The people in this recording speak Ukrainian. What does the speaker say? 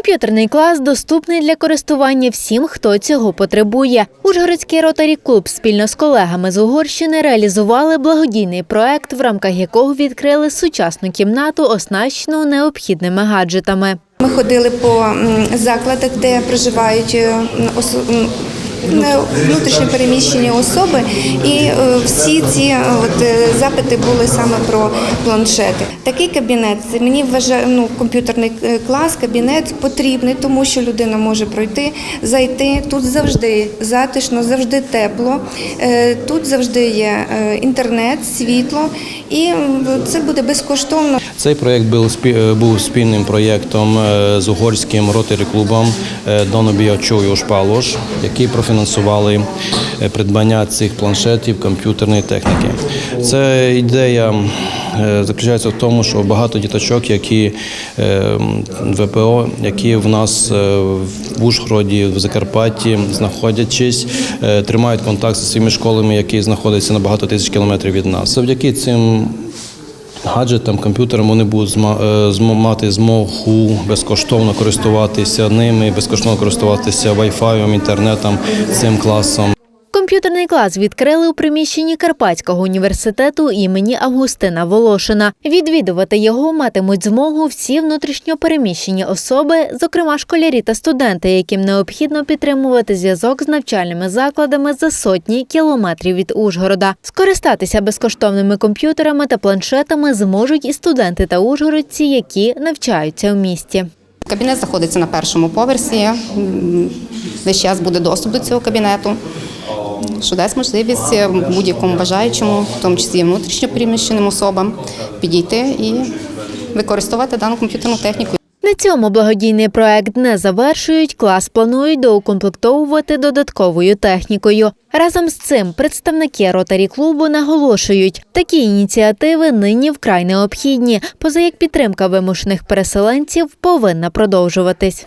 Комп'ютерний клас доступний для користування всім, хто цього потребує. Ужгородський ротарі клуб спільно з колегами з Угорщини реалізували благодійний проект, в рамках якого відкрили сучасну кімнату, оснащену необхідними гаджетами. Ми ходили по закладах, де проживають е, внутрішньо переміщені особи, і е, всі ці е, от, е, запити були саме про планшети. Такий кабінет мені вважає ну, комп'ютерний клас, кабінет потрібний, тому що людина може пройти, зайти. Тут завжди затишно, завжди тепло. Тут завжди є інтернет, світло, і це буде безкоштовно. Цей проєкт був, е, був спільним проєктом е, з угорським ротері-клубом е, Донобія який Шпалош, які профінансували придбання цих планшетів комп'ютерної техніки. Це ідея заключається в тому, що багато діточок, які е, ВПО, які в нас е, в Ужгороді, в Закарпатті знаходячись, е, тримають контакт зі своїми школами, які знаходяться на багато тисяч кілометрів від нас. Завдяки цим гаджетам, комп'ютерам вони будуть е, мати змогу безкоштовно користуватися ними, безкоштовно користуватися Wi-Fi, інтернетом, цим класом. Комп'ютерний клас відкрили у приміщенні Карпатського університету імені Августина Волошина. Відвідувати його матимуть змогу всі внутрішньо переміщені особи, зокрема школярі та студенти, яким необхідно підтримувати зв'язок з навчальними закладами за сотні кілометрів від Ужгорода. Скористатися безкоштовними комп'ютерами та планшетами зможуть і студенти та ужгородці, які навчаються в місті. Кабінет знаходиться на першому поверсі. Весь час буде доступ до цього кабінету, що дасть можливість е, будь-якому бажаючому, в тому числі внутрішньо переміщеним особам, підійти і використовувати дану комп'ютерну техніку. На цьому благодійний проект не завершують. Клас планують доукомплектовувати додатковою технікою. Разом з цим представники ротарі клубу наголошують, такі ініціативи нині вкрай необхідні, поза як підтримка вимушених переселенців повинна продовжуватись.